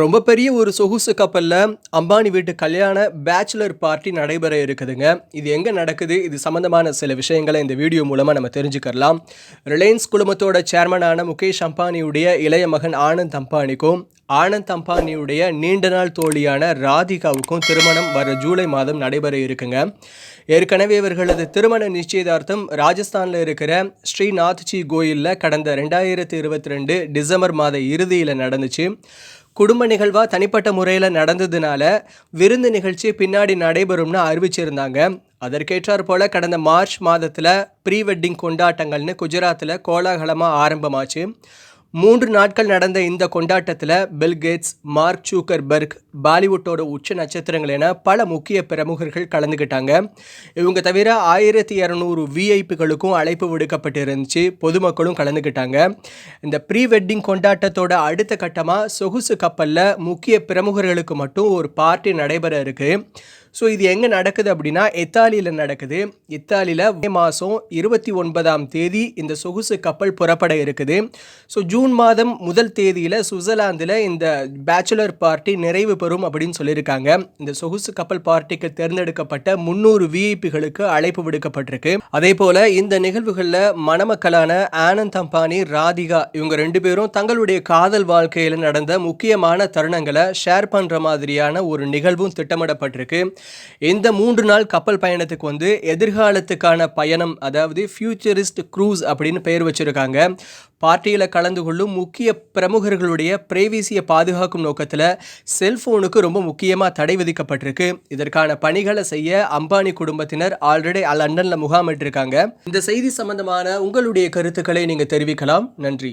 ரொம்ப பெரிய ஒரு சொகுசு கப்பலில் அம்பானி வீட்டு கல்யாண பேச்சுலர் பார்ட்டி நடைபெற இருக்குதுங்க. இது எங்கே நடக்குது? இது சம்மந்தமான சில விஷயங்களை இந்த வீடியோ மூலமாக நம்ம தெரிஞ்சுக்கலாம் ரிலையன்ஸ் குழுமத்தோட சேர்மனான முகேஷ் அம்பானியுடைய இளைய மகன் ஆனந்த் அம்பானிக்கும் ஆனந்த் அம்பானியுடைய நீண்ட நாள் தோழியான ராதிகாவுக்கும் திருமணம் வர ஜூலை மாதம் நடைபெற இருக்குங்க. ஏற்கனவே இவர்களது திருமண நிச்சயதார்த்தம் ராஜஸ்தானில் இருக்கிற ஸ்ரீநாத்ஜி கோயிலில் கடந்த ரெண்டாயிரத்தி இருபத்தி ரெண்டு டிசம்பர் மாத இறுதியில் நடந்துச்சு. குடும்ப நிகழ்வாக தனிப்பட்ட முறையில் நடந்ததுனால விருந்து நிகழ்ச்சி பின்னாடி நடைபெறும்னு அறிவிச்சிருந்தாங்க. அதற்கேற்றார் போல கடந்த மார்ச் மாதத்தில் ப்ரீ வெட்டிங் கொண்டாட்டங்கள்னு குஜராத்தில் கோலாகலமாக ஆரம்பமாச்சு. மூன்று நாட்கள் நடந்த இந்த கொண்டாட்டத்தில் பில்கேட்ஸ் மார்க் சூக்கர்பர்க் பாலிவுட்டோட உச்ச நட்சத்திரங்கள் என பல முக்கிய பிரமுகர்கள் கலந்துக்கிட்டாங்க இவங்க தவிர ஆயிரத்தி இரநூறு விஐபிகளுக்கும் அழைப்பு விடுக்கப்பட்டு இருந்துச்சு பொதுமக்களும் கலந்துக்கிட்டாங்க இந்த ப்ரீ வெட்டிங் கொண்டாட்டத்தோட அடுத்த கட்டமாக சொகுசு கப்பலில் முக்கிய பிரமுகர்களுக்கு மட்டும் ஒரு பார்ட்டி நடைபெற இருக்குது ஸோ இது எங்கே நடக்குது அப்படின்னா இத்தாலியில் நடக்குது. இத்தாலியில் மே மாதம் இருபத்தி ஒன்பதாம் தேதி இந்த சொகுசு கப்பல் புறப்பட இருக்குது. ஸோ ஜூன் மாதம் முதல் தேதியில் சுவிட்சர்லாந்தில் இந்த பேச்சுலர் பார்ட்டி நிறைவு வரும் அப்படின்னு சொல்லியிருக்காங்க. இந்த சொகுசு கப்பல் பார்ட்டிக்கு தேர்ந்தெடுக்கப்பட்ட முன்னூறு விஐபிகளுக்கு அழைப்பு விடுக்கப்பட்டிருக்கு. அதே போல் இந்த நிகழ்வுகளில் மணமக்களான ஆனந்த் அம்பானி ராதிகா இவங்க ரெண்டு பேரும் தங்களுடைய காதல் வாழ்க்கையில் நடந்த முக்கியமான தருணங்களை ஷேர் பண்ணுற மாதிரியான ஒரு நிகழ்வும் திட்டமிடப்பட்டிருக்கு. இந்த மூன்று நாள் கப்பல் பயணத்துக்கு வந்து எதிர்காலத்துக்கான பயணம் அதாவது ஃபியூச்சரிஸ்ட் க்ரூஸ் அப்படின்னு பெயர் வச்சிருக்காங்க. பார்ட்டியில் கலந்து கொள்ளும் முக்கிய பிரமுகர்களுடைய பிரைவேசியை பாதுகாக்கும் நோக்கத்தில் செல்ஃபோனுக்கு ரொம்ப முக்கியமாக தடை விதிக்கப்பட்டிருக்கு. இதற்கான பணிகளை செய்ய அம்பானி குடும்பத்தினர் ஆல்ரெடி லண்டனில் முகாமிட்டிருக்காங்க. இந்த செய்தி சம்பந்தமான உங்களுடைய கருத்துக்களை நீங்கள் தெரிவிக்கலாம். நன்றி.